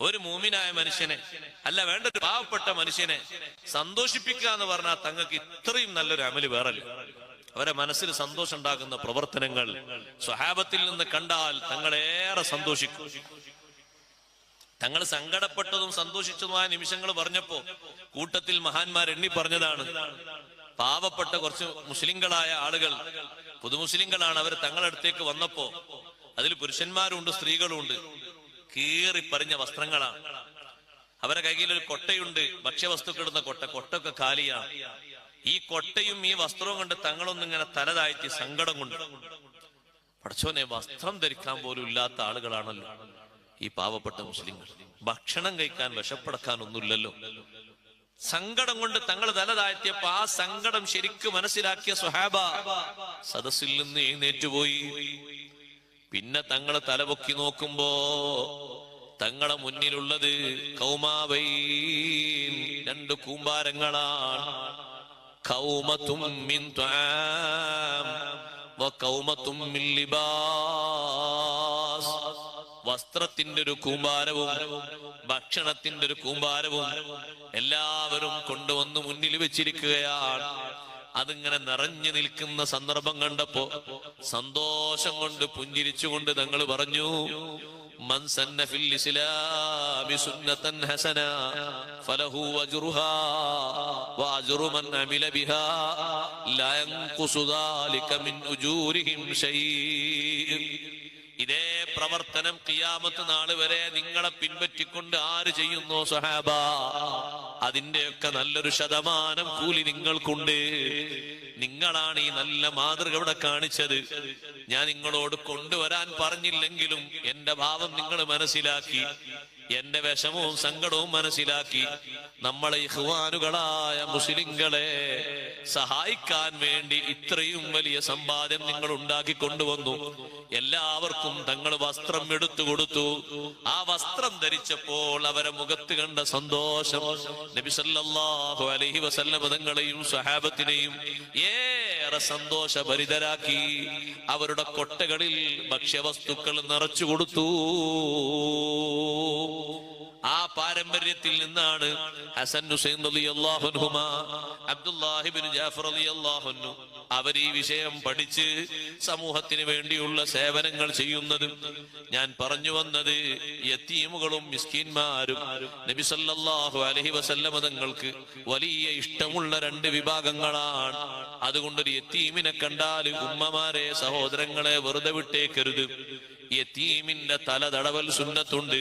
ഒരു മൂമിനായ മനുഷ്യനെ അല്ല വേണ്ട ഒരു പാവപ്പെട്ട മനുഷ്യനെ സന്തോഷിപ്പിക്കുക എന്ന് പറഞ്ഞാൽ തങ്ങൾക്ക് ഇത്രയും നല്ലൊരു അമൽ വേറല്ല. അവരെ മനസ്സിൽ സന്തോഷം ഉണ്ടാക്കുന്ന പ്രവർത്തനങ്ങൾ സ്വഹാബത്തിൽ നിന്ന് കണ്ടാൽ തങ്ങളേറെ സന്തോഷിക്കും. തങ്ങൾ സങ്കടപ്പെട്ടതും സന്തോഷിച്ചതുമായ നിമിഷങ്ങൾ പറഞ്ഞപ്പോ കൂട്ടത്തിൽ മഹാന്മാർ എണ്ണി പറഞ്ഞതാണ്. പാവപ്പെട്ട കുറച്ച് മുസ്ലിങ്ങളായ ആളുകൾ പുതുമുസ്ലിങ്ങളാണ് അവർ തങ്ങളടുത്തേക്ക് വന്നപ്പോ അതിൽ പുരുഷന്മാരുണ്ട് സ്ത്രീകളുണ്ട്. കീറി പറഞ്ഞ വസ്ത്രങ്ങളാണ്. അവരെ കയ്യിൽ ഒരു കൊട്ടയുണ്ട്. ഭക്ഷ്യവസ്തുക്കൾ ഇടുന്ന കൊട്ട. കൊട്ടൊക്കെ കാലിയാണ്. ഈ കൊട്ടയും ഈ വസ്ത്രവും കൊണ്ട് തങ്ങളൊന്നിങ്ങനെ തലതാഴ്ത്തി സങ്കടം കൊണ്ട്. പഠിച്ചോനെ വസ്ത്രം ധരിക്കാൻ പോലും ഇല്ലാത്ത ആളുകളാണല്ലോ ഈ പാവപ്പെട്ട മുസ്ലിങ്ങൾ. ഭക്ഷണം കഴിക്കാൻ വിശപ്പടക്കാൻ ഒന്നുമില്ലല്ലോ. സങ്കടം കൊണ്ട് തങ്ങൾ തല താഴ്ത്തിയപ്പോ ആ സങ്കടം ശരിക്കും മനസ്സിലാക്കിയ സുഹാബ സദസ്സിൽ നിന്ന് എഴുന്നേറ്റുപോയി പിന്നെ തങ്ങളെ തലപൊക്കി നോക്കുമ്പോ തങ്ങളെ മുന്നിലുള്ളത് കൗമാവൈ രണ്ട് കൂമ്പാരങ്ങളാണ്. കൗമത്തും ലിബാസ്. വസ്ത്രത്തിന്റെ ഒരു കൂമ്പാരവും ഭക്ഷണത്തിന്റെ ഒരു കൂമ്പാരവും എല്ലാവരും കൊണ്ടുവന്ന് മുന്നിൽ വെച്ചിരിക്കുകയാണ്. അതിങ്ങനെ നിറഞ്ഞു നിൽക്കുന്ന സന്ദർഭം കണ്ടപ്പോ സന്തോഷം കൊണ്ട് പുഞ്ചിരിച്ചുകൊണ്ട് തങ്ങൾ പറഞ്ഞു ഇതേ പ്രവർത്തനം കിയാമത്ത് നാൾ വരെ നിങ്ങളെ പിൻപറ്റിക്കൊണ്ട് ആര് ചെയ്യുന്നു സഹാബ? അതിന്റെയൊക്കെ നല്ലൊരു ശതമാനം കൂലി നിങ്ങൾക്കുണ്ട്. നിങ്ങളാണ് ഈ നല്ല മാതൃക ഇവിടെ കാണിച്ചത്. ഞാൻ നിങ്ങളോട് കൊണ്ടുവരാൻ പറഞ്ഞില്ലെങ്കിലും എന്റെ ഭാവം നിങ്ങൾ മനസ്സിലാക്കി. എന്റെ വിഷമവും സങ്കടവും മനസ്സിലാക്കി നമ്മളെ ഇഹ്വാനുകളായ മുസ്ലിങ്ങളെ സഹായിക്കാൻ വേണ്ടി ഇത്രയും വലിയ സമ്പാദ്യം നിങ്ങൾ ഉണ്ടാക്കി കൊണ്ടുവന്നു എല്ലാവർക്കും തങ്ങൾ വസ്ത്രം എടുത്തു കൊടുത്തു. ആ വസ്ത്രം ധരിച്ചപ്പോൾ അവരെ മുഖത്ത് കണ്ട സന്തോഷം. നബിസല്ലാഹു അലഹി അലൈഹി വസല്ലമ തങ്ങളെയും സഹാബത്തിനെയും ഏറെ സന്തോഷഭരിതരാക്കി. അവരുടെ കൊട്ടകളിൽ ഭക്ഷ്യവസ്തുക്കൾ നിറച്ചു കൊടുത്തു. ആ പാരമ്പര്യത്തിൽ നിന്നാണ് ഹസൻ ഹുസൈൻ റളിയല്ലാഹു അൻഹുമ അബ്ദുല്ലാഹിബിൻ ജാഫർ അലി അൻഹു അവർ ഈ വിഷയം പഠിച്ച് സമൂഹത്തിന് വേണ്ടിയുള്ള സേവനങ്ങൾ ചെയ്യുന്നതും ഞാൻ പറഞ്ഞു വന്നത് യത്തീമുകളും മിസ്കീന്മാരും നബിസല്ലാഹു അലൈഹി വസല്ലമ തങ്ങൾക്ക് വലിയ ഇഷ്ടമുള്ള രണ്ട് വിഭാഗങ്ങളാണ്. അതുകൊണ്ടൊരു യത്തീമിനെ കണ്ടാൽ ഉമ്മമാരെ സഹോദരങ്ങളെ വെറുതെ വിട്ടേക്കരുത്. യത്തീമിന്റെ തല തടവൽ സുന്നത്തുണ്ട്.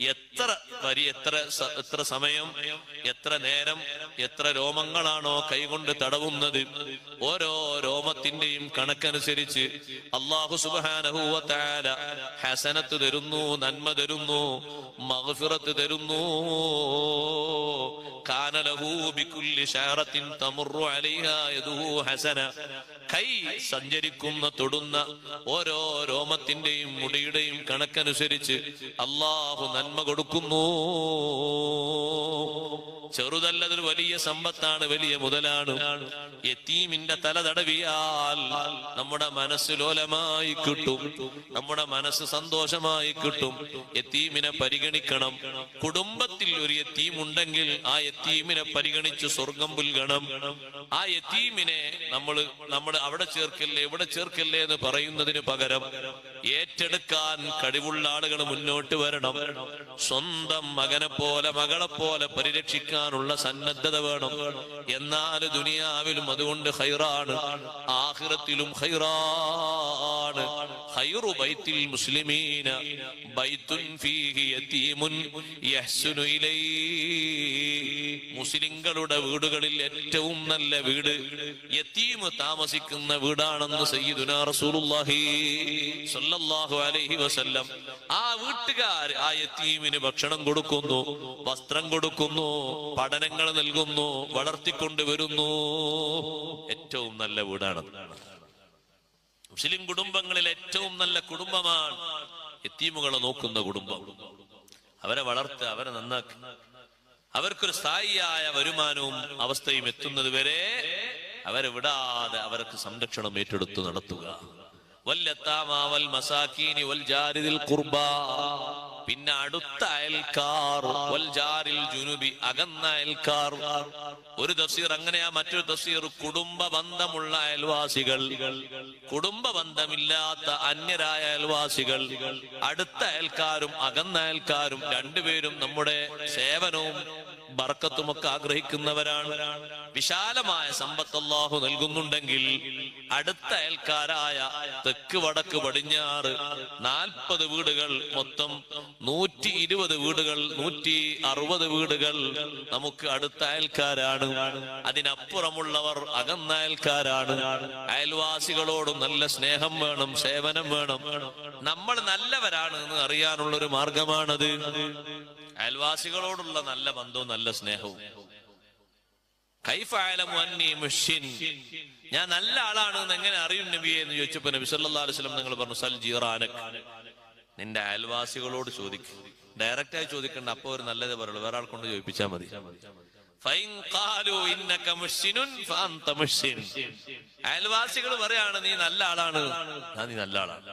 എത്ര വരി എത്ര എത്ര സമയം എത്ര നേരം എത്ര രോമങ്ങളാണോ കൈകൊണ്ട് തടവുന്നത്? ഓരോ രോമത്തിന്റെയും കണക്കനുസരിച്ച് അള്ളാഹു സുബാനഹൂവത്താല ഹസനത്ത് തരുന്നു നന്മ തരുന്നു മഹഫിറത്ത് തരുന്നു. കാനലഹൂ ബിക്കുല്ലി ഷാറത്തിൻ തമുറു അലൈഹാ യദുഹു ഹസന കൈ സഞ്ചരിക്കുന്ന തൊടുന്ന ഓരോ രോമത്തിന്റെയും മുടിയുടെയും കണക്കനുസരിച്ച് അള്ളാഹു നന്മ കൊടുക്കുന്നു. ചെറുതല്ലതൊരു വലിയ സമ്പത്താണ് വലിയ മുതലാണ്. യത്തീമിന്റെ തല തടവിയാൽ നമ്മുടെ മനസ്സ് ലോലമായി കിട്ടും. നമ്മുടെ മനസ്സ് സന്തോഷമായി കിട്ടും. യത്തീമിനെ പരിഗണിക്കണം. കുടുംബത്തിൽ ഒരു യത്തീം ഉണ്ടെങ്കിൽ ആ യത്തീമിനെ പരിഗണിച്ച് സ്വർഗം പുൽകണം. ആ യത്തീമിനെ നമ്മൾ നമ്മൾ അവിടെ ചേർക്കല്ലേ ഇവിടെ ചേർക്കല്ലേ എന്ന് പറയുന്നതിന് പകരം ഏറ്റെടുക്കാൻ കഴിവുള്ള ആളുകൾ മുന്നോട്ട് വരണം. സ്വന്തം മകനെ പോലെ മകളെ പോലെ പരിരക്ഷിക്കാനുള്ള സന്നദ്ധത വേണം. എന്നാൽ ദുനിയാവിലും അതുകൊണ്ട് ഹൈറാണ് ആഹിറത്തിലും ഹൈറാണ് ഹൈറു ബൈത്തിൽ മുസ്ലിമീന ബൈത്തുൻ ഫീഹി യതീമുൻ യഹ്സുനു ഇലൈ മുസ്ലിങ്ങളുടെ വീടുകളിൽ ഏറ്റവും നല്ല വീട് യത്തീമ് താമസിക്കുന്ന വീടാണെന്ന് റസൂലുള്ളാഹി അലൈഹി വസല്ലം. ആ വീട്ടുകാർ ആ യത്തീമിന് ഭക്ഷണം കൊടുക്കുന്നു വസ്ത്രം കൊടുക്കുന്നു പഠനങ്ങൾ നൽകുന്നു വളർത്തിക്കൊണ്ടുവരുന്നു ഏറ്റവും നല്ല വീടാണ് മുസ്ലിം കുടുംബങ്ങളിൽ ഏറ്റവും നല്ല കുടുംബമാണ് യത്തീമുകളെ നോക്കുന്ന കുടുംബം. അവരെ വളർത്തുക അവരെ നന്നാക്കുക അവർക്കൊരു സ്ഥായിയായ വരുമാനവും അവസ്ഥയും എത്തുന്നത് വരെ അവരെ വിടാതെ അവർക്ക് സംരക്ഷണം ഏറ്റെടുത്തു നടത്തുക. പിന്നെ അടുത്ത അയൽക്കാർ ജുനുബി അകന്ന അയൽക്കാർ. ഒരു തഫ്സീർ അങ്ങനെയാ മറ്റൊരു തഫ്സീർ കുടുംബ ബന്ധമുള്ള അയൽവാസികൾ. കുടുംബ ബന്ധമില്ലാത്ത അന്യരായ അയൽവാസികൾ. അടുത്ത അയൽക്കാരും അകന്ന അയൽക്കാരും രണ്ടുപേരും നമ്മുടെ സേവനവും ബർക്കത്തുമൊക്കെ ആഗ്രഹിക്കുന്നവരാണ്. വിശാലമായ സമ്പത്ത് അള്ളാഹു നൽകുന്നുണ്ടെങ്കിൽ അടുത്ത അയൽക്കാരായ തെക്ക് വടക്ക് പടിഞ്ഞാറ് നാൽപ്പത് വീടുകൾ മൊത്തം നൂറ്റി ഇരുപത് വീടുകൾ നൂറ്റി അറുപത് വീടുകൾ നമുക്ക് അടുത്ത അയൽക്കാരാണ്. അതിനപ്പുറമുള്ളവർ അകന്ന അയൽക്കാരാണ്. അയൽവാസികളോട് നല്ല സ്നേഹം വേണം സേവനം വേണം. നമ്മൾ നല്ലവരാണ് എന്ന് അറിയാനുള്ള ഒരു മാർഗമാണത്. അയൽവാസികളോടുള്ള നല്ല ബന്ധവും നല്ല സ്നേഹവും. ഞാൻ നല്ല ആളാണ് എന്ന് എങ്ങനെ അറിയും നബിയെ എന്ന് ചോദിച്ചപ്പോ നബി വസല്ലം നിങ്ങൾ പറഞ്ഞു സൽ ജീറാനക്. നിന്റെ അയൽവാസികളോട് ചോദിക്കും. ഡയറക്റ്റ് ആയി ചോദിക്കണ്ട അപ്പൊ ഒരു നല്ലത് പറയുള്ളൂ. വേറെ ആൾ കൊണ്ട് ചോദിപ്പിച്ചാൽ മതി അയൽവാസികൾ പറയാണ് നീ നല്ല ആളാണ്. നീ നല്ല ആളാണ്.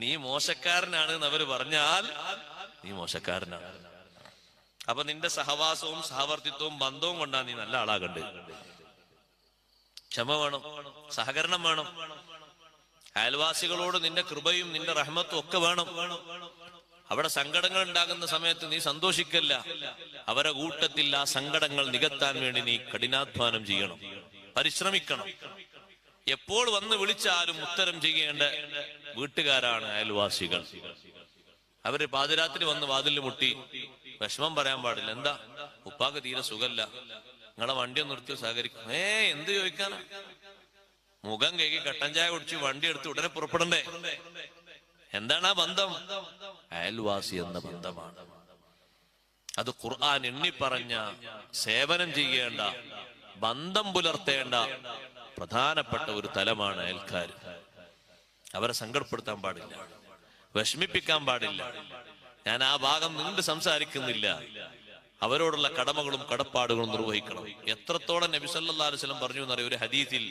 നീ മോശക്കാരനാണ് എന്ന് അവർ പറഞ്ഞാൽ നീ മോശക്കാരനാണ്. അപ്പൊ നിന്റെ സഹവാസവും സഹവർത്തിത്വവും ബന്ധവും കൊണ്ടാ നീ നല്ല ആളാകണ്ട്. ക്ഷമ വേണം സഹകരണം വേണം. അയൽവാസികളോട് നിന്റെ കൃപയും നിന്റെ റഹ്മത്തും ഒക്കെ വേണം. അവിടെ സങ്കടങ്ങൾ ഉണ്ടാകുന്ന സമയത്ത് നീ സന്തോഷിക്കല്ല. അവരെ കൂട്ടത്തിൽ ആ സങ്കടങ്ങൾ നികത്താൻ വേണ്ടി നീ കഠിനാധ്വാനം ചെയ്യണം. പരിശ്രമിക്കണം. എപ്പോൾ വന്ന് വിളിച്ചാലും ഉത്തരം ചെയ്യേണ്ട വീട്ടുകാരാണ് അയൽവാസികൾ. അവർ പാതിരാത്രി വന്ന് വാതിൽ മുട്ടി. വിഷമം പറയാൻ പാടില്ല. എന്താ? ഉപ്പാക്ക് തീരെ സുഖല്ല. നിങ്ങളെ വണ്ടി ഒന്ന് നിർത്തി സഹകരിക്കും. ഏ എന്ത് ചോദിക്കാനാ? മുഖം കേക്കി കട്ടൻ ചായ കുടിച്ച് വണ്ടി എടുത്ത് ഉടനെ പുറപ്പെടണ്ടേ? എന്താണ് ആ ബന്ധം? അയൽവാസി എന്ന ബന്ധമാണ്. അത് ഖുർആൻ എണ്ണി പറഞ്ഞ സേവനം ചെയ്യേണ്ട ബന്ധം പുലർത്തേണ്ട പ്രധാനപ്പെട്ട ഒരു തലമാണ് അയൽക്കാർ അവരെ സങ്കടപ്പെടുത്താൻ പാടില്ല. വിഷമിപ്പിക്കാൻ പാടില്ല. ഞാൻ ആ ഭാഗം നിന്ന് സംസാരിക്കുന്നില്ല. അവരോടുള്ള കടമകളും കടപ്പാടുകളും നിർവഹിക്കണം. എത്രത്തോളം നബി സല്ലല്ലാഹു അലൈഹി വസല്ലം പറഞ്ഞു എന്നറിയ? ഒരു ഹദീസിൽ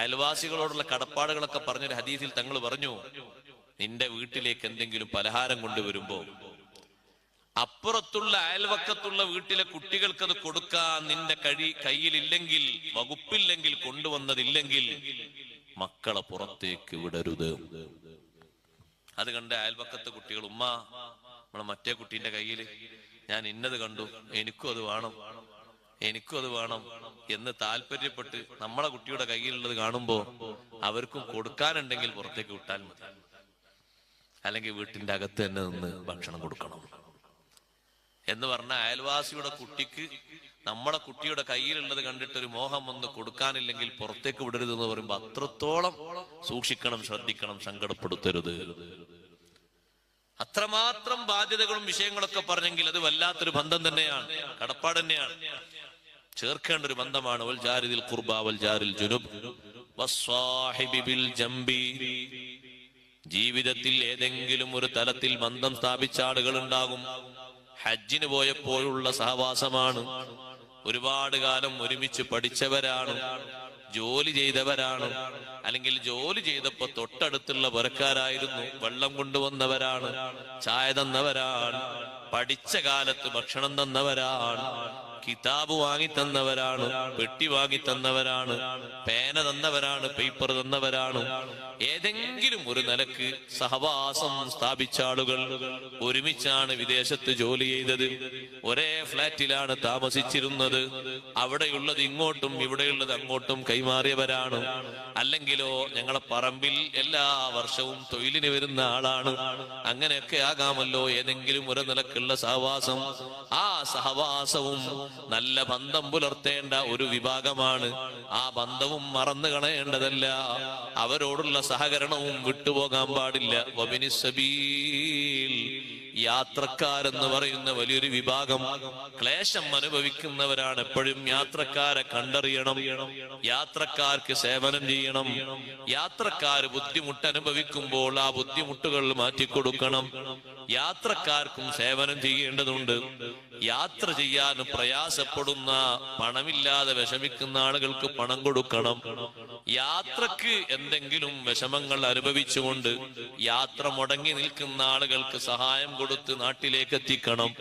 അയൽവാസികളോടുള്ള കടപ്പാടുകളൊക്കെ പറഞ്ഞൊരു ഹദീസിൽ തങ്ങൾ പറഞ്ഞു നിന്റെ വീട്ടിലേക്ക് എന്തെങ്കിലും പലഹാരം കൊണ്ടുവരുമ്പോ അപ്പുറത്തുള്ള അയൽവക്കത്തുള്ള വീട്ടിലെ കുട്ടികൾക്ക് അത് കൊടുക്കാൻ നിന്റെ കഴി കയ്യിലില്ലെങ്കിൽ വകുപ്പില്ലെങ്കിൽ കൊണ്ടുവന്നതില്ലെങ്കിൽ മക്കളെ പുറത്തേക്ക് വിടരുത്. അത് കണ്ട് അയൽവക്കത്തെ കുട്ടികൾ ഉമ്മ നമ്മളെ മറ്റേ കുട്ടീന്റെ കയ്യിൽ ഞാൻ ഇന്നത് കണ്ടു എനിക്കും അത് വേണം എനിക്കും അത് വേണം എന്ന് താല്പര്യപ്പെട്ട് നമ്മളെ കുട്ടിയുടെ കയ്യിലുള്ളത് കാണുമ്പോ അവർക്കും കൊടുക്കാനുണ്ടെങ്കിൽ പുറത്തേക്ക് വിട്ടാൽ മതി. അല്ലെങ്കിൽ വീട്ടിന്റെ അകത്ത് തന്നെ നിന്ന് ഭക്ഷണം കൊടുക്കണം. എന്ന് പറഞ്ഞ അയൽവാസിയുടെ കുട്ടിക്ക് നമ്മളെ കുട്ടിയുടെ കയ്യിലുള്ളത് കണ്ടിട്ട് ഒരു മോഹം വന്ന് കൊടുക്കാനില്ലെങ്കിൽ പുറത്തേക്ക് വിടരുത് എന്ന് പറയുമ്പോൾ അത്രത്തോളം സൂക്ഷിക്കണം ശ്രദ്ധിക്കണം സങ്കടപ്പെടുത്തരുത്. അത്രമാത്രം ബാധ്യതകളും വിഷയങ്ങളൊക്കെ പറഞ്ഞെങ്കിൽ അത് വല്ലാത്തൊരു ബന്ധം തന്നെയാണ് കടപ്പാട് തന്നെയാണ്. ചേർക്കേണ്ട ഒരു ബന്ധമാണ് വൽ ജാരിദിൽ വൽ ജാരിൽ ജീവിതത്തിൽ ഏതെങ്കിലും ഒരു തലത്തിൽ ബന്ധം സ്ഥാപിച്ച ആളുകൾ ഉണ്ടാകും. ഹജ്ജിന് പോയപ്പോഴുള്ള സഹവാസമാണ്. ഒരുപാട് കാലം ഒരുമിച്ച് പഠിച്ചവരാണ്. ജോലി ചെയ്തവരാണ്. അല്ലെങ്കിൽ ജോലി ചെയ്തപ്പോ തൊട്ടടുത്തുള്ള പുരക്കാരായിരുന്നു. വെള്ളം കൊണ്ടുവന്നവരാണ്. ചായ തന്നവരാണ്. പഠിച്ച കാലത്ത് ഭക്ഷണം തന്നവരാണ്. കിതാബ് വാങ്ങി തന്നവരാണ് പെട്ടി വാങ്ങി തന്നവരാണ് പേന തന്നവരാണ് പേപ്പർ തന്നവരാണ്. ഏതെങ്കിലും ഒരു നിലയ്ക്ക് സഹവാസം സ്ഥാപിച്ച ആളുകൾ ഒരുമിച്ചാണ് വിദേശത്ത് ജോലി ചെയ്തത്. ഒരേ ഫ്ലാറ്റിലാണ് താമസിച്ചിരുന്നത്. അവിടെയുള്ളത് ഇങ്ങോട്ടും ഇവിടെയുള്ളത് അങ്ങോട്ടും കൈമാറിയവരാണ്. അല്ലെങ്കിലോ ഞങ്ങളെ പറമ്പിൽ എല്ലാ വർഷവും തൊഴിലിന് വരുന്ന ആളാണ്. അങ്ങനെയൊക്കെ ആകാമല്ലോ. ഏതെങ്കിലും ഒരു നിലക്കുള്ള സഹവാസം. ആ സഹവാസവും നല്ല ബന്ധം പുലർത്തേണ്ട ഒരു വിഭാഗമാണ്. ആ ബന്ധവും മറന്നു കളയേണ്ടതല്ല. അവരോടുള്ള സഹകരണവും വിട്ടുപോകാൻ പാടില്ല. യാത്രക്കാരെന്ന് പറയുന്ന വലിയൊരു വിഭാഗം ക്ലേശം അനുഭവിക്കുന്നവരാണ് എപ്പോഴും യാത്രക്കാരെ കണ്ടറിയണം യാത്രക്കാർക്ക് സേവനം ചെയ്യണം. യാത്രക്കാർ ബുദ്ധിമുട്ട് അനുഭവിക്കുമ്പോൾ ആ ബുദ്ധിമുട്ടുകൾ മാറ്റിക്കൊടുക്കണം. യാത്രക്കാർക്കും സേവനം ചെയ്യേണ്ടതുണ്ട്. യാത്ര ചെയ്യാൻ പ്രയാസപ്പെടുന്ന പണമില്ലാതെ വിഷമിക്കുന്ന ആളുകൾക്ക് പണം കൊടുക്കണം. യാത്രയ്ക്ക് എന്തെങ്കിലും വിഷമങ്ങൾ അനുഭവിച്ചുകൊണ്ട് യാത്ര മുടങ്ങി നിൽക്കുന്ന ആളുകൾക്ക് സഹായം കൊടുത്ത് നാട്ടിലേക്ക് എത്തിക്കണം.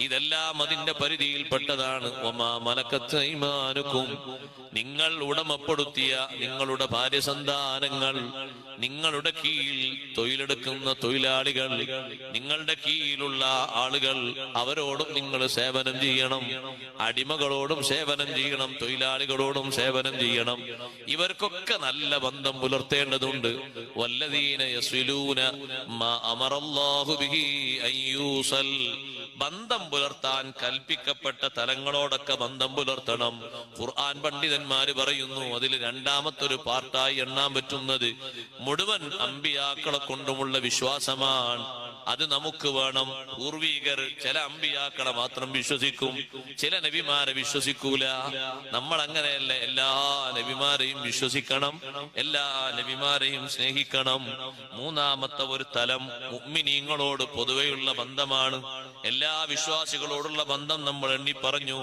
ഇതെല്ലാം അതിന്റെ പരിധിയിൽപ്പെട്ടതാണ്. ഒമാ മലക്കത്ത് ഈമാനുക്കും നിങ്ങൾ ഉടമപ്പെടുത്തിയ നിങ്ങളുടെ ഭാര്യ സന്താനങ്ങൾ നിങ്ങളുടെ കീഴിൽ തൊഴിലെടുക്കുന്ന തൊഴിലാളികൾ നിങ്ങളുടെ കീഴിലുള്ള ആളുകൾ അവരോടും നിങ്ങൾ സേവനം ചെയ്യണം. അടിമകളോടും സേവനം ചെയ്യണം. തൊഴിലാളികളോടും സേവനം ചെയ്യണം. ഇവർക്കൊക്കെ നല്ല ബന്ധം പുലർത്തേണ്ടതുണ്ട്. ബിഹി അയ്യൂസൽ ബന്ധം പുലർത്താൻ കൽപ്പിക്കപ്പെട്ട തലങ്ങളോടൊക്കെ ബന്ധം പുലർത്തണം. ഖുർആൻ പണ്ഡിതന്മാര് പറയുന്നു അതിൽ രണ്ടാമത്തൊരു പാർട്ടായി എണ്ണാൻ പറ്റുന്നത് മുഴുവൻ അമ്പിയാക്കളെ കൊണ്ടുമുള്ള വിശ്വാസമാണ്. അത് നമുക്ക് വേണം. പൂർവീകർ ചില അമ്പിയാക്കളെ മാത്രം വിശ്വസിക്കും ചില നബിമാരെ വിശ്വസിക്കൂല. നമ്മൾ അങ്ങനെയല്ല എല്ലാ നബിമാരെയും വിശ്വസിക്കണം എല്ലാ നബിമാരെയും സ്നേഹിക്കണം. മൂന്നാമത്തെ ഒരു തലം മുഅ്മിനീങ്ങളോട് പൊതുവെയുള്ള ബന്ധമാണ്. എല്ലാ വിശ്വാസികളോടുള്ള ബന്ധം നമ്മൾ എണ്ണി പറഞ്ഞു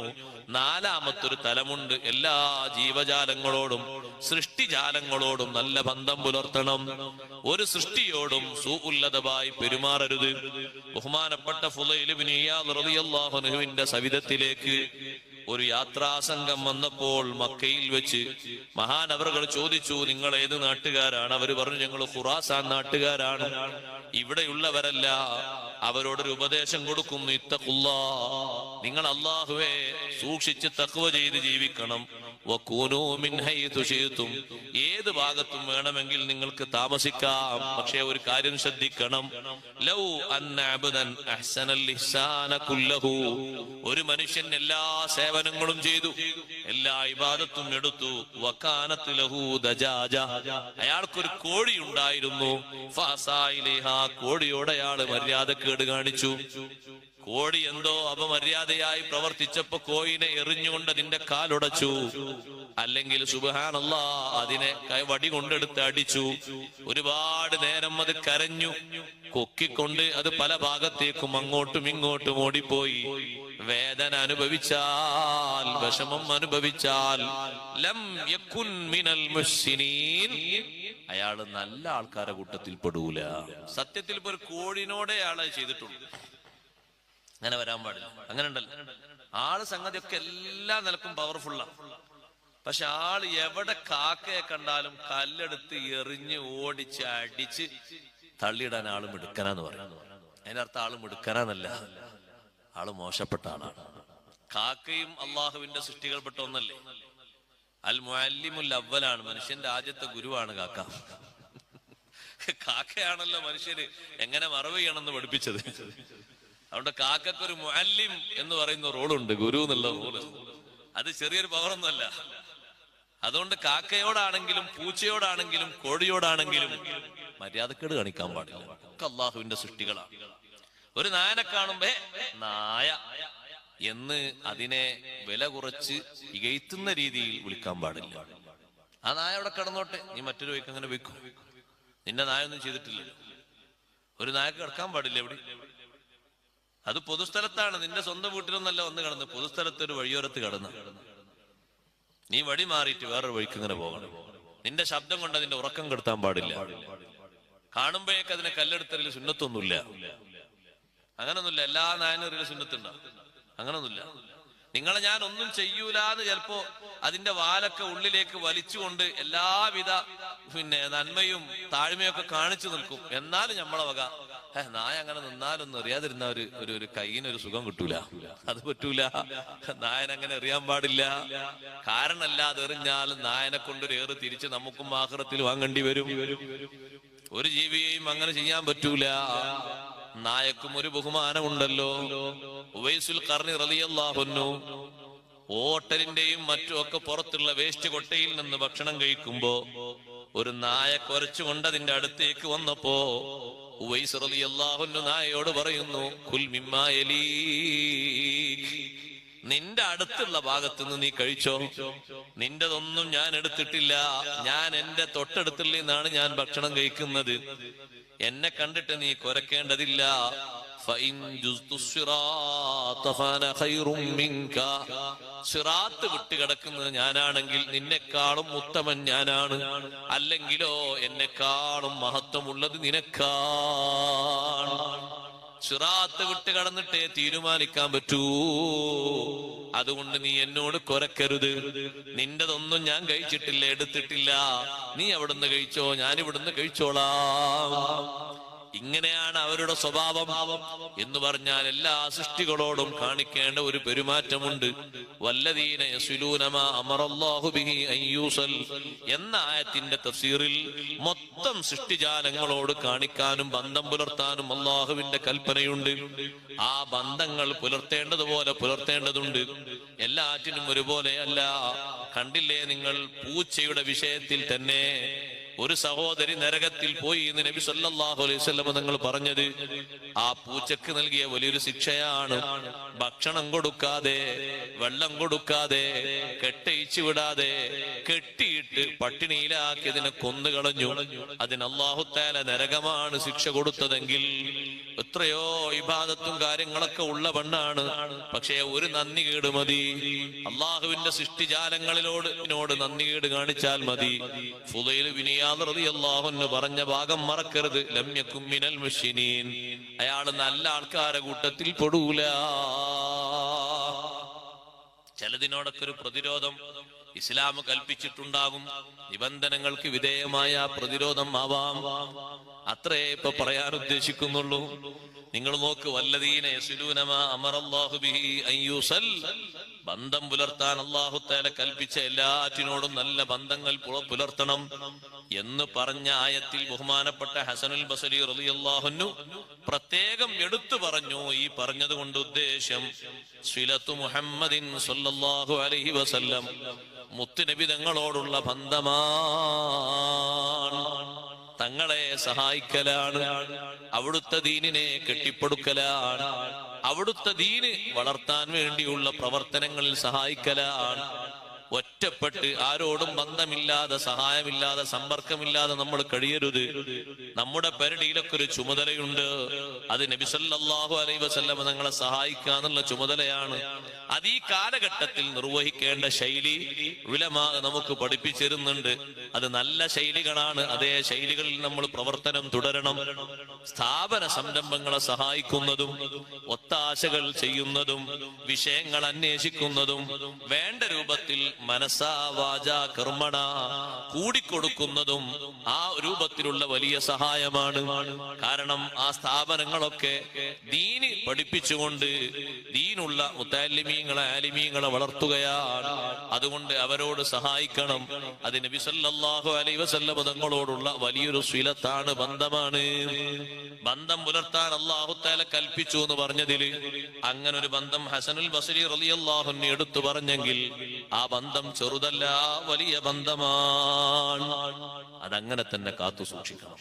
നാലാമത്തൊരു തലമുണ്ട്. എല്ലാ ജീവജാലങ്ങളോടും സൃഷ്ടിജാലങ്ങളോടും നല്ല ബന്ധം പുലർത്തണം. ഒരു സൃഷ്ടിയോടും സൂഉല്ലതമായി പെരുമാറരുത്. ബഹുമാനപ്പെട്ട ഫുലയിലും സവിധത്തിലേക്ക് ഒരു യാത്രാസംഘം വന്നപ്പോൾ മക്കയിൽ വെച്ച് മഹാനവറുകൾ ചോദിച്ചു നിങ്ങൾ ഏത് നാട്ടുകാരാണ്? അവർ പറഞ്ഞു ഞങ്ങൾ ഖുറാസാൻ നാട്ടുകാരാണ്. ഇവിടെയുള്ളവരല്ല. അവരോടൊരു ഉപദേശം കൊടുക്കുന്നു. ഇത്തഖുല്ലാ. നിങ്ങൾ അള്ളാഹുവെ സൂക്ഷിച്ച് തക്കുവ ചെയ്ത് ജീവിക്കണം. ഏത് ഭാഗത്തും വേണമെങ്കിൽ നിങ്ങൾക്ക് താമസിക്കാം. പക്ഷേ ഒരു കാര്യം ശ്രദ്ധിക്കണം. ലൗ ഒരു മനുഷ്യൻ എല്ലാ സേവനങ്ങളും ചെയ്തു. എല്ലാ ഇബാദത്തും എടുത്തു. ലഹു ദജാജ. അയാൾക്കൊരു കോഴി ഉണ്ടായിരുന്നു. കോഴിയോടെ അയാൾ മര്യാദക്കേട് കാണിച്ചു. കോഴി എന്തോ അപമര്യാദയായി പ്രവർത്തിച്ചപ്പോ കോയിനെ എറിഞ്ഞുകൊണ്ട് അതിന്റെ കാലുടച്ചു. അല്ലെങ്കിൽ സുബഹാനല്ല അതിനെ വടി കൊണ്ടെടുത്ത് അടിച്ചു. ഒരുപാട് നേരം അത് കരഞ്ഞു. കൊക്കിക്കൊണ്ട് അത് പല ഭാഗത്തേക്കും അങ്ങോട്ടും ഇങ്ങോട്ടും ഓടിപ്പോയി. വേദന അനുഭവിച്ചാൽ വിഷമം അനുഭവിച്ചാൽ ലം മിനൽ മുഹ്സിനീൻ. അയാൾ നല്ല ആൾക്കാരെ കൂട്ടത്തിൽ പെടൂല. സത്യത്തിൽ ഒരു കോഴിനോടെ അയാളെ ചെയ്തിട്ടുള്ളൂ അങ്ങനെ വരാൻ പാടില്ല. അങ്ങനെ ഉണ്ടല്ലോ ആൾ സംഗതിയൊക്കെ എല്ലാ നിലക്കും പവർഫുള്ള പക്ഷെ ആൾ എവിടെ കാക്കയെ കണ്ടാലും കല്ലെടുത്ത് എറിഞ്ഞ് ഓടിച്ച് അടിച്ച് തള്ളിയിടാൻ ആൾ മിടുക്കനാന്ന് അതിന്റെ അർത്ഥം ആൾ മിടുക്കനാന്നല്ല. ആൾ മോശപ്പെട്ട ആളാണ്. കാക്കയും അള്ളാഹുവിന്റെ സൃഷ്ടികൾപ്പെട്ട ഒന്നല്ലേ? അൽ മുഅല്ലിമുൽ അവലാണ് മനുഷ്യന്റെ ആദ്യത്തെ ഗുരുവാണ് കാക്ക. കാക്കയാണല്ലോ മനുഷ്യര്. എങ്ങനെ മറവ് ചെയ്യണമെന്ന് പഠിപ്പിച്ചത്? അതുകൊണ്ട് കാക്കക്ക് ഒരു മുഅല്ലിം എന്ന് പറയുന്ന റോളുണ്ട് ഗുരു എന്നുള്ള റോൾ. അത് ചെറിയൊരു പവറൊന്നുമല്ല അതുകൊണ്ട് കാക്കയോടാണെങ്കിലും പൂച്ചയോടാണെങ്കിലും കോഴിയോടാണെങ്കിലും മര്യാദക്കേട് കാണിക്കാൻ പാടില്ല. അള്ളാഹുവിന്റെ സൃഷ്ടികളാണ്. ഒരു നായനെ കാണുമ്പേ നായ എന്ന് അതിനെ വില കുറച്ച് ഇകയത്തുന്ന രീതിയിൽ വിളിക്കാൻ പാടില്ല. ആ നായ അവിടെ കിടന്നോട്ടെ നീ മറ്റൊരു വയ്ക്ക് അങ്ങനെ വെക്കും നിന്റെ നായ ഒന്നും ചെയ്തിട്ടില്ല ഒരു നായക്ക് കിടക്കാൻ പാടില്ല എവിടെ? അത് പൊതുസ്ഥലത്താണ്. നിന്റെ സ്വന്തം വീട്ടിലൊന്നല്ല വന്ന് കിടന്ന്. പൊതുസ്ഥലത്ത് ഒരു വഴിയോരത്ത് കിടന്ന്. നീ വഴി മാറിയിട്ട് വേറൊരു വഴിക്ക് ഇങ്ങനെ പോകണം. നിന്റെ ശബ്ദം കൊണ്ട് അതിന്റെ ഉറക്കം കെടുത്താൻ പാടില്ല. കാണുമ്പോഴേക്ക് അതിനെ കല്ലെടുത്തതിൽ സുന്നത്തൊന്നുമില്ല. അങ്ങനൊന്നുമില്ല. എല്ലാ നായനറിയിലും സുന്നത്തുണ്ടാവും അങ്ങനൊന്നുമില്ല. നിങ്ങളെ ഞാൻ ഒന്നും ചെയ്യൂലാന്ന് ചിലപ്പോ അതിന്റെ വാലൊക്കെ ഉള്ളിലേക്ക് വലിച്ചുകൊണ്ട് എല്ലാവിധ പിന്നെ നന്മയും താഴ്മയൊക്കെ കാണിച്ചു നിൽക്കും. എന്നാലും നമ്മളെ വക "ഹേ, നായ അങ്ങനെ നിന്നാലൊന്നും അറിയാതിരുന്ന ഒരു ഒരു ഒരു കയ്യിനൊരു സുഖം കിട്ടൂല. അത് പറ്റൂല. നായൻ അങ്ങനെ അറിയാൻ പാടില്ല. കാരണമല്ലാതെ എറിഞ്ഞാൽ നായനെ കൊണ്ടൊരു ഏറ് തിരിച്ച് നമുക്കും ആഹ്റത്തിൽ വാങ്ങേണ്ടി വരും. ഒരു ജീവിയെയും അങ്ങനെ ചെയ്യാൻ പറ്റൂല. നായക്കും ഒരു ബഹുമാനമുണ്ടല്ലോ. ഉവൈസുൽ കർണി റലിയല്ലാഹുന്നു ഓട്ടലിന്റെയും മറ്റും ഒക്കെ പുറത്തുള്ള വേസ്റ്റ് കൊട്ടയിൽ നിന്ന് ഭക്ഷണം കഴിക്കുമ്പോ ഒരു നായ കുറച്ചുകൊണ്ട് അതിന്റെ അടുത്തേക്ക് വന്നപ്പോ നായയോട് പറയുന്നു കുൽ. നിന്റെ അടുത്തുള്ള ഭാഗത്ത് നിന്ന് നീ കഴിച്ചോ? നിന്റെതൊന്നും ഞാൻ എടുത്തിട്ടില്ല. ഞാൻ എന്റെ തൊട്ടടുത്തുള്ള നിന്നാണ് ഞാൻ ഭക്ഷണം കഴിക്കുന്നത്. എന്നെ കണ്ടിട്ട് നീ കുരക്കേണ്ടതില്ല. فإن جزت الصراط فأنا خير منك. സിറാത്ത് വിട്ട് കിടക്കുന്നത് ഞാനാണെങ്കിൽ നിന്നെക്കാളും ഉത്തമൻ ഞാനാണ് അല്ലെങ്കിലോ എന്നെക്കാളും മഹത്വമുള്ളത് നിനക്കാണ് സിറാത്ത് വിട്ട് കടന്നിട്ടേ തീരുമാനിക്കാൻ പറ്റൂ അതുകൊണ്ട് നീ എന്നോട് കൊരക്കരുത് നിന്റെതൊന്നും ഞാൻ കഴിച്ചിട്ടില്ല എടുത്തിട്ടില്ല നീ അവിടുന്ന് കഴിച്ചോ ഞാൻ ഇവിടുന്ന് കഴിച്ചോളാം ഇങ്ങനെയാണ് അവരുടെ സ്വഭാവം എന്ന് പറഞ്ഞാൽ എല്ലാ സൃഷ്ടികളോടും കാണിക്കേണ്ട ഒരു പെരുമാറ്റമുണ്ട്. അയ്യൂസൽ എന്ന ആയത്തിന്റെ തഫ്സീറിൽ മൊത്തം സൃഷ്ടിജാലങ്ങളോട് കാണിക്കാനും ബന്ധം പുലർത്താനും അള്ളാഹുവിന്റെ കൽപ്പനയുണ്ട്. ആ ബന്ധങ്ങൾ പുലർത്തേണ്ടതുപോലെ പുലർത്തേണ്ടതുണ്ട്. എല്ലാറ്റിനും ഒരുപോലെ അല്ല. കണ്ടില്ലേ നിങ്ങൾ? പൂച്ചയുടെ വിഷയത്തിൽ തന്നെ ഒരു സഹോദരി നരകത്തിൽ പോയി എന്ന് നബി സല്ലാഹു അലൈഹി വസല്ലം നിങ്ങൾ പറഞ്ഞത്. ആ പൂച്ചക്ക് നൽകിയ വലിയൊരു ശിക്ഷയാണ്. ഭക്ഷണം കൊടുക്കാതെ വെള്ളം കൊടുക്കാതെ കെട്ടയിച്ചു വിടാതെ കെട്ടിയിട്ട് പട്ടിണിയിലാക്കിയതിനെ കൊന്നുകളഞ്ഞു അതിന് അള്ളാഹുത്താല നരകമാണ് ശിക്ഷ കൊടുത്തതെങ്കിൽ എത്രയോ ഇബാദത്തും കാര്യങ്ങളൊക്കെ ഉള്ള പെണ്ണാണ്. പക്ഷേ ഒരു നന്ദി കേട് മതി. അള്ളാഹുവിന്റെ സൃഷ്ടിജാലങ്ങളിലോട് ഇതിനോട് നന്ദി കേട് കാണിച്ചാൽ മതി. ഫുദൈൽ ബിനിയാദ് റളിയല്ലാഹു അൻഹു പറഞ്ഞ ഭാഗം മറക്കരുത്. ലമ്യക്കും മിനൽ മുശ്രിനീൻ. അയാൾ നല്ല ആൾക്കാരെ കൂട്ടത്തിൽ പെടൂല. ചിലതിനോടൊക്കെ ഒരു പ്രതിരോധം ഇസ്ലാം കൽപ്പിച്ചിട്ടുണ്ടാകും. നിബന്ധനകൾക്ക് വിധേയമായ പ്രതിരോധം ആവാം. അത്രേ ഇപ്പൊ പറയാൻ ഉദ്ദേശിക്കുന്നുള്ളൂ. നിങ്ങൾ നോക്ക് അയ്യൂസൽ ബന്ധം പുലർത്താൻ അള്ളാഹു തആല കൽപ്പിച്ച എല്ലാറ്റിനോടും നല്ല ബന്ധങ്ങൾ പുല- പുലർത്തണം. എന്ന് പറഞ്ഞ ആയത്തിൽ ബഹുമാനപ്പെട്ട ഹസനുൽ ബസലി റലിയല്ലാഹുന്നു പ്രത്യേകം എടുത്തു പറഞ്ഞു ഈ പറഞ്ഞത് കൊണ്ട് ഉദ്ദേശം മുഹമ്മദിൻ സല്ലല്ലാഹു അലൈഹി വസല്ലം. മുത്തുനബി തങ്ങളോടുള്ള ബന്ധമാണ്. തങ്ങളെ സഹായിക്കലാണ്. അവിടുത്തെ ദീനിനെ കെട്ടിപ്പടുക്കലാണ്. അവിടുത്തെ ദീന് വളർത്താൻ വേണ്ടിയുള്ള പ്രവർത്തനങ്ങളിൽ സഹായിക്കലാണ്. ഒറ്റപ്പെട്ട് ആരോടും ബന്ധമില്ലാതെ സഹായമില്ലാതെ സമ്പർക്കമില്ലാതെ നമ്മൾ കഴിയരുത്. നമ്മുടെ പരിടിയിലൊക്കെ ഒരു ചുമതലയുണ്ട്. അത് നബിസല്ലാഹു അലൈ വസല്ലമ ഞങ്ങളെ സഹായിക്കാന്നുള്ള ചുമതലയാണ്. അത് ഈ കാലഘട്ടത്തിൽ നിർവഹിക്കേണ്ട ശൈലി വിലമാ നമുക്ക് പഠിപ്പിച്ചിരുന്നുണ്ട്. അത് നല്ല ശൈലികളാണ്. അതേ ശൈലികളിൽ നമ്മൾ പ്രവർത്തനം തുടരണം. സ്ഥാപന സംരംഭങ്ങളെ സഹായിക്കുന്നതും ഒത്താശകൾ ചെയ്യുന്നതും വിഷയങ്ങൾ അന്വേഷിക്കുന്നതും വേണ്ട രൂപത്തിൽ മനസ്സാ വാച കർമ്മണ കൂടിക്കൊടുക്കുന്നതും ആ രൂപത്തിലുള്ള വലിയ സഹായമാണ്. കാരണം ആ സ്ഥാപനങ്ങളൊക്കെ ദീന് പഠിപ്പിച്ചുകൊണ്ട് ദീനുള്ള മുത്താലിമീങ്ങളെ ആലിമീങ്ങളെ വളർത്തുകയാണ്. അതുകൊണ്ട് അവരോട് സഹായിക്കണം. അത് നബി സല്ലല്ലാഹു അലൈഹി വസല്ലം തങ്ങളോടുള്ള വലിയൊരു സ്വിലത്താണ് ബന്ധമാണ്. ബന്ധം പുലർത്താൻ അള്ളാഹു താല കൽപ്പിച്ചു എന്ന് പറഞ്ഞതിൽ അങ്ങനെ ഒരു ബന്ധം ഹസനുൽ ബസരി റളിയല്ലാഹുവിനെ എടുത്തു പറഞ്ഞെങ്കിൽ ആ ബന്ധം ചെറുതല്ല വലിയ ബന്ധമാണ്. അതങ്ങനെ തന്നെ കാത്തു സൂക്ഷിക്കണം.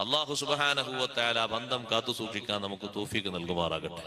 അള്ളാഹു സുബാനഹുവത്തായ ആ ബന്ധം കാത്തു സൂക്ഷിക്കാൻ നമുക്ക് തോഫിക്ക് നൽകുമാറാകട്ടെ.